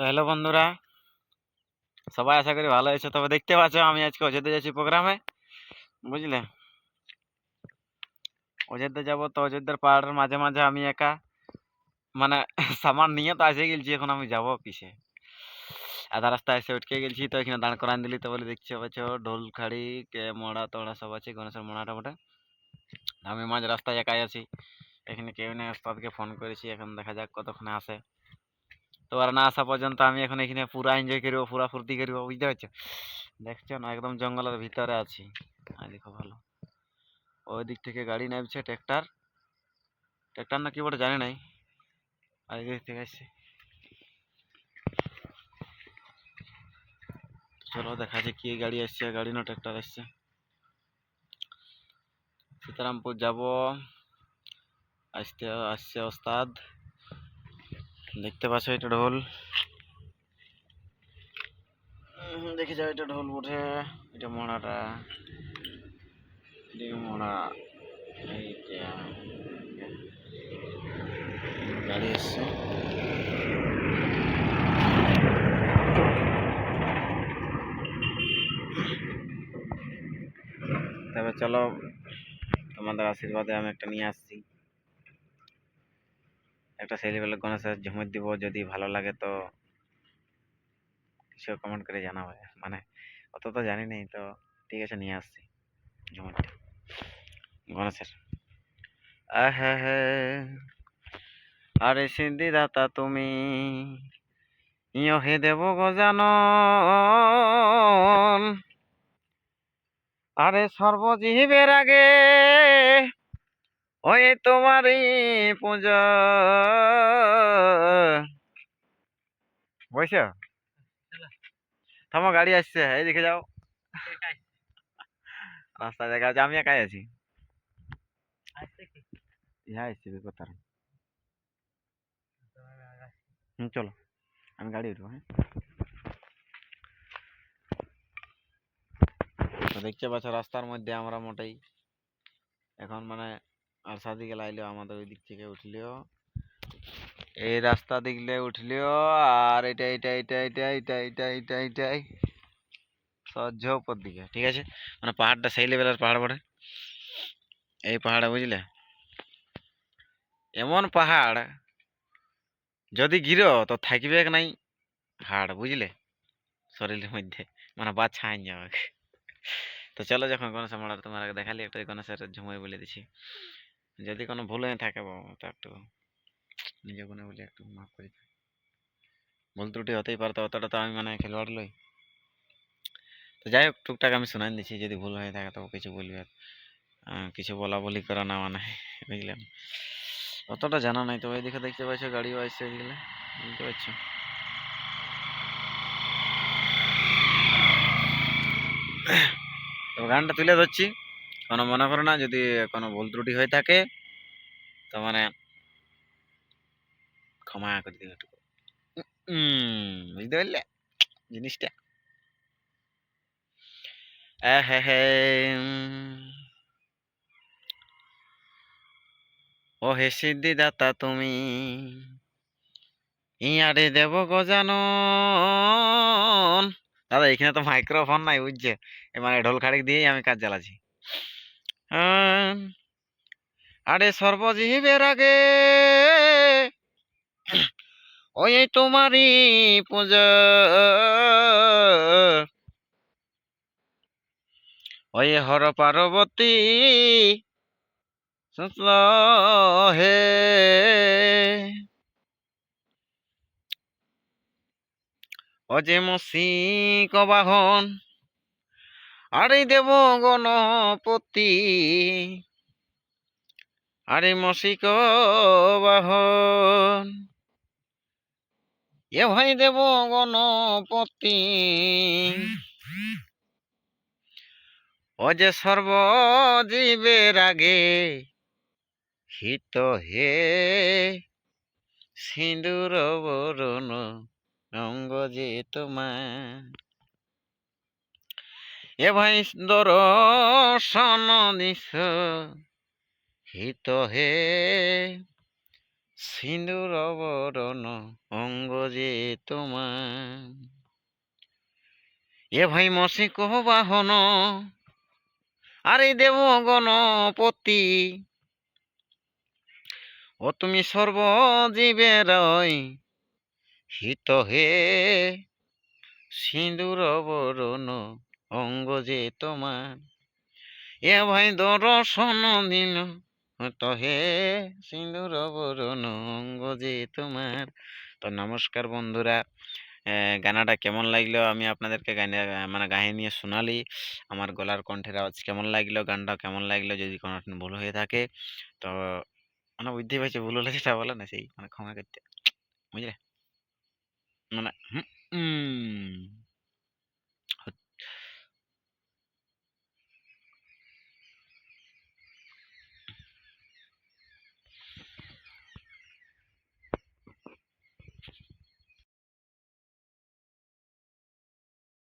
তো হ্যালো বন্ধুরা, সবাই আশা করি ভালো আছো। তবে দেখতে পাচ্ছ আমি আজকে অযোধ্যা যাচ্ছি প্রোগ্রামে বুঝলে? অযোধ্যা যাব তো অযোধ্যার পাহাড়ের মাঝে মাঝে আমি একা। মানে সামান নিয়ে তো এসে গেছি এখন আমি যাব কিসে আধা রাস্তা এসে উঠকে গেছি তো, এখানে দাঁড় করান দিলি তো বলে দেখছি পাচ্ছ, ঢোল খাড়ি, কে মোড়া তোড়া সব আছে, গণেশের মোড়াটা মোটা আমি মাঝ রাস্তায় একাই আছি। এখানে কেউ নেই, ওস্তাদকে ফোন করেছি, এখন দেখা যাক কতক্ষণে আসে। তো আর না আসা পর্যন্ত আমি এখন এখানে পুরা এনজয় করব, পুরা ফুর্তি করব, বুঝতে পারছ? দেখছ না? একদম জঙ্গলের ভিতরে আছি। দেখো ভালো। ওই দিক থেকে গাড়ি নামছে ট্র্যাক্টর ট্র্যাক্টর না কি বলে জানি নাই। আর এই দিক থেকে আসছে। চলো দেখা যাচ্ছে কি গাড়ি আসছে, গাড়ি না ট্র্যাক্টর আসছে। সীতারামপুর যাব। আসতে, আসছে ওস্তাদ। দেখতে পাচ্ছ এটা ঢোল। দেখে যাও এটা ঢোল উঠে এটা মোড়াটা এদিকে মোড়া এইটা গাড়ি এসছে। তবে চলো তোমাদের আশীর্বাদে আমি একটা নিয়ে আসছি। একটা সেলিবেলে গণেশের ঝুমুর দিব, যদি ভালো লাগে তো কিছু কমেন্ট করে জানাবে। মানে অত তো জানি নেই, তো ঠিক আছে, নিয়ে আসছি ঝুমুরটা। গণেশের আহে হে, আরে সিদ্ধি দাতা তুমি, ইয় হে দেব গজানন আরে সর্বজীবের আগে ওই তোমারই পূজা। বসে। থামো গাড়ি আসছে। এই দেখে যাও। রাস্তা দেখা যাচ্ছে আমি একাই আছি। ইহা আসছে। হুম চলো। আমি গাড়ি উঠবো হ্যাঁ। দেখতে পাচ্ছ রাস্তার মধ্যে আমরা মোটেই এখন মানে আর সাদিকে লাইলেও আমাদের ওই দিক থেকে উঠলেও, এই রাস্তা দিকলে উঠলেও, আর এটা এটা এটা এটা এটা এটা এটা, এটাই সহ্য উপর দিকে, ঠিক আছে? মানে পাহাড়টা সেই লেভেলের পাহাড় পড়ে এই পাহাড়ে, বুঝলে? এমন পাহাড়, যদি গিরো তো থাকবে নাই? হাড় বুঝলে? শরীরের মধ্যে মানে বাচ্চা আইন যাবে। তো চলো যখন গণেশ আমার তোমার দেখালি, একটা গণেশের ঝুমুর বলে দিছি। যদি কোনো ভুল হয়ে থাকে তো একটু নিজে গুনে বলে, একটু মাফ করে। ভুল ত্রুটি হতেই পারতো অতটা তো আমি মানে খেলোয়াড় লই তো যাই হোক, টুকটাক আমি শোনাই দিচ্ছি, যদি ভুল হয়ে থাকে তো কিছু বলবে আর। কিছু বলা বলি করা না মানে বুঝলেন অতটা জানা নাই তো ওইদিকে দেখতে পাচ্ছ গাড়িও আসছে এদিকে, বুঝতে পারছ তো গানটা তুলে ধরছি কোনো মনে করো না যদি কোনো ভুল ত্রুটি হয়ে থাকে তো মানে ক্ষমা করে দিও একটু। বুঝতে পারলে? জিনিসটা। ও হে সিদ্ধিদাতা তুমি ইয়ারে দেব গজানন দাদা এখানে তো মাইক্রোফোন নাই বুঝছে? মানে ঢোল খাড়ি দিয়েই আমি কাজ আহ, আরে সর্বজীবের আগে ওই তোমারই পূজা। ওই হর পার্বতী হে। ও যে মসিক বাহন আরে দেব গণপতি। আরে মসিক বাহন। এ ভাই দেব গণপতি। ও যে সর্বজীবের আগে হিত হে সিঁদুর বরণ অঙ্গ যে তোমার। এ ভাই দর্শন দিস, হিত হে সিঁদুর বরণ অঙ্গ যে তোমার। এ ভাই মসিক বাহন, আরে দেব গণপতি, ও তুমি সর্বজীবের হিত হে সিঁদুর বরণ অঙ্গ যে তোমার, এ ভাই দর্শন দিল। তো হে সিঁদুর বরণ অঙ্গ যে তোমার। তো নমস্কার বন্ধুরা গানাটা কেমন লাগল? আমি আপনাদেরকে গানে মানে গায়ে নিয়ে শোনালি। আমার গলার কণ্ঠের আওয়াজ কেমন লাগল? গানটা কেমন লাগল? যদি কোনো ভুল হয়ে থাকে, তো মানে বুঝতেই পারছি ভুল হলে সেটা বলে না, সেই মানে ক্ষমা করতে, বুঝলে? মানে হুম।